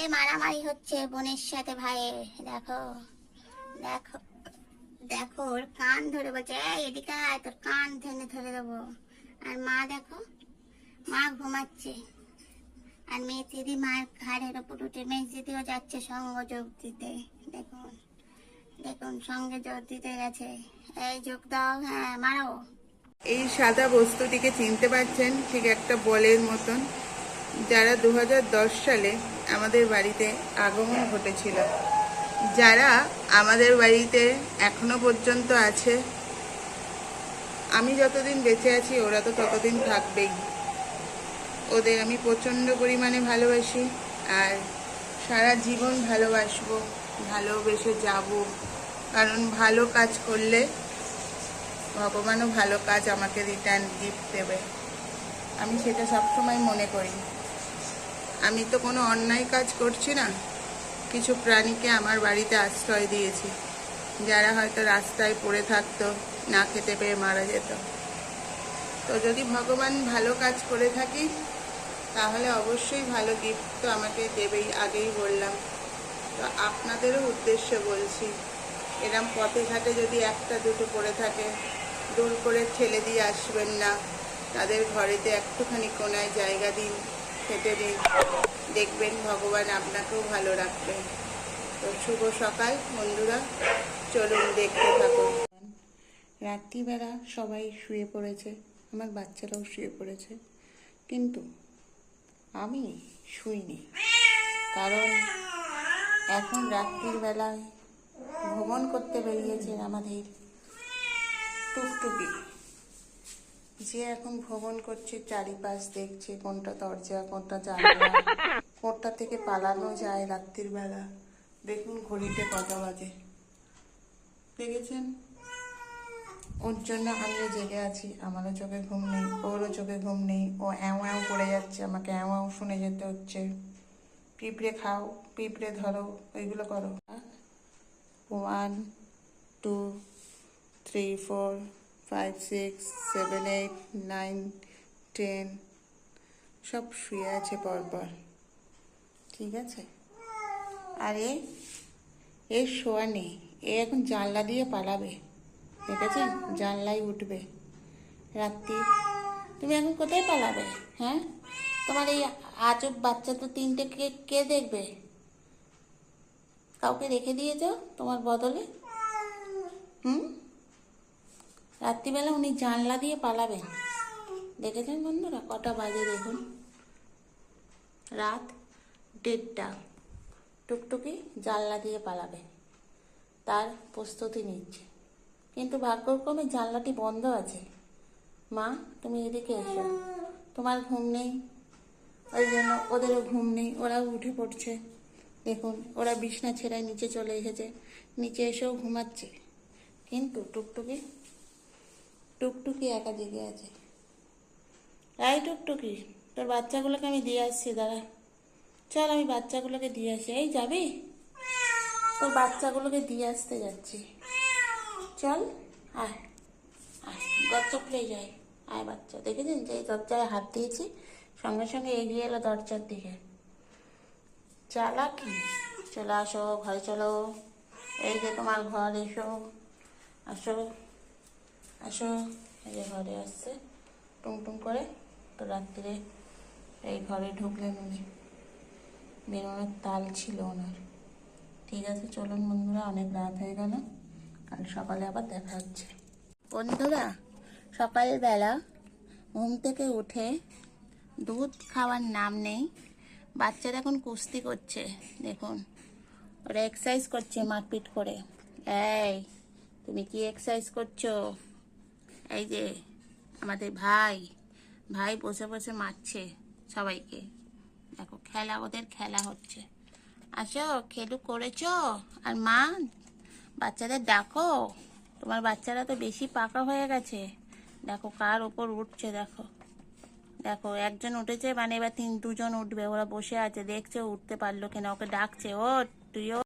ছেলে মারামারি হচ্ছে বোনের সাথে ভাইয়ের দেখো দেখো দেখো ওর কান ধরে বলছে এদিকে আয়, তোর কান ধরে ধরে দেবো। আর মা দেখো মা ঘুমাচ্ছে। আর মেয়ে দিদি মায়ের ঘাড়ের ওপর উঠে মেয়ে দিদিও যাচ্ছে সঙ্গ যোগ দিতে। দেখুন দেখুন সঙ্গে যোগ দিতে গেছে। এই যোগ দাও হ্যাঁ মারো। এই সাদা বস্তুটিকে চিনতে পারছেন ঠিক একটা বলের মতন। যারা দু হাজার দশ সালে আমাদের বাড়িতে আগমন ঘটেছিল, যারা আমাদের বাড়িতে এখনও পর্যন্ত আছে, আমি যতদিন বেঁচে আছি, ওরা তো ততদিন থাকবেই। ওদের আমি প্রচণ্ড পরিমাণে ভালোবাসি, আর সারা জীবন ভালোবাসবো, ভালোবেসে যাব, কারণ ভালো কাজ করলে ভগবানও ভালো কাজ আমাকে রিটার্ন গিফট দেবে। আমি সেটা সবসময় মনে করি। আমি তো কোনো অন্যায় কাজ করছি না। কিছু প্রাণীকে আমার বাড়িতে আশ্রয় দিয়েছি। যারা হয়তো রাস্তায় পড়ে থাকতো, না খেতে পেয়ে মারা যেত। তো যদি ভগবান ভালো কাজ করে থাকি, তাহলে অবশ্যই ভালো গিফট তো আমাকে দেবেই, আগেই বললাম। তো আপনাদেরও উদ্দেশ্যে বলছি, এরম পথে ঘাটে যদি একটা, দুটো পড়ে থাকে, দূর করে ঠেলে দিয়ে আসবেন না। তাদের ঘরেতে একটুখানি কোনায় জায়গা দিন। খেতে দিন দেখবেন ভগবান আপনাকেও ভালো রাখবেন তো শুভ সকাল বন্ধুরা, চলুন দেখতে থাকুন। রাত্রিবেলা সবাই শুয়ে পড়েছে, আমার বাচ্চারাও শুয়ে পড়েছে, কিন্তু আমি শুইনি। কারণ এখন রাত্রির বেলায় ভ্রমণ করতে বেরিয়েছেন আমাদের টুকটুকি। যে এখন ভ্রমণ করছে চারিপাশ দেখছে কোনটা দরজা কোনটা জানলা কোনটা থেকে পালানো যায় রাত্রির বেলা। দেখুন ঘড়িতে কটা বাজে। দেখেছেন? ওর জন্য আমিও জেগে আছি। আমারও চোখে ঘুম নেই ওরও চোখে ঘুম নেই। ও অ্যাও অ্যাও করে যাচ্ছে আমাকে অ্যাও অ্যাও শুনে যেতে হচ্ছে। পিঁপড়ে খাও পিঁপড়ে ধরো ওইগুলো করো। One two three four five six seven eight nine ten সব শুয়ে আছে পরপর। ঠিক আছে? আর এ এর শোয়া নেই। এ এখন জানলা দিয়ে পালাবে। দেখেছেন? জানলাই উঠবে। রাত্রি। তুমি এখন কোথায় পালাবে? হ্যাঁ? তোমার এই আজব বাচ্চা তো তিনটে কে কে দেখবে? কাউকে রেখে দিয়ে যাও তোমার বদলে? রাত্রিবেলা উনি জানলা দিয়ে পালাবেন। দেখেছেন বন্ধুরা? কটা বাজে দেখুন। রাত দেড়টা। টুকটুকি জানলা দিয়ে পালাবে তার প্রস্তুতি নিচ্ছে। কিন্তু ভাগ্যক্রমে জানলাটি বন্ধ আছে। মা, তুমি এদিকে এসো। তোমার ঘুম নেই। ওই জন্য ওদেরও ঘুম নেই। ওরাও উঠে পড়ছে। দেখুন, ওরা বিছনা ছেড়ে নিচে চলে এসেছে। নিচে এসেও ঘুমাচ্ছে। কিন্তু টুকটুকি টুকটুকি একা জেগে আছে। এই টুকটুকি, তোর বাচ্চাগুলোকে আমি দিয়ে আসছি, দাঁড়া। চল আমি বাচ্চাগুলোকে দিয়ে আসি। এই, যাবি? তোর বাচ্চাগুলোকে দিয়ে আসতে যাচ্ছি। চল, আয় আয় দরজা খুলে যায়। আয় বাচ্চা দেখেছেন যে দরজায় হাত দিয়েছি, সঙ্গে সঙ্গে এগিয়ে এলো দরজার দিকে। চালাকি চলে আসো, ঘরে চলো। এই যে তোমার ঘর, এসো, আসো। আসো, এই যে ঘরে আসছে। টুং টুং করে তো রাত্রে এই ঘরে ঢুকলেন উনি বেরোনোর তাল ছিল ওনার। ঠিক আছে, চলুন বন্ধুরা, অনেক রাত হয়ে গেল। কাল সকালে আবার দেখা হচ্ছে। বন্ধুরা, সকালবেলা ঘুম থেকে উঠে দুধ খাওয়ার নাম নেই। বাচ্চারা এখন কুস্তি করছে, দেখুন। ওরা এক্সারসাইজ করছে মারপিট করে। এই, তুমি কি এক্সারসাইজ করছ? এই যে আমাদের ভাই ভাই বসে বসে মারছে সবাইকে। দেখো, খেলা, ওদের খেলা হচ্ছে। আসো, খেলু করেছ? আর মা, বাচ্চাদের ডাকো। তোমার বাচ্চারা তো বেশি পাকা হয়ে গেছে। দেখো, কার ওপর উঠছে, দেখো। দেখো, একজন উঠেছে মানে এবার তিন, দুজন উঠবে। ওরা বসে আছে, দেখছে, উঠতে পারল কিনা। ওকে ডাকছে ও তুইও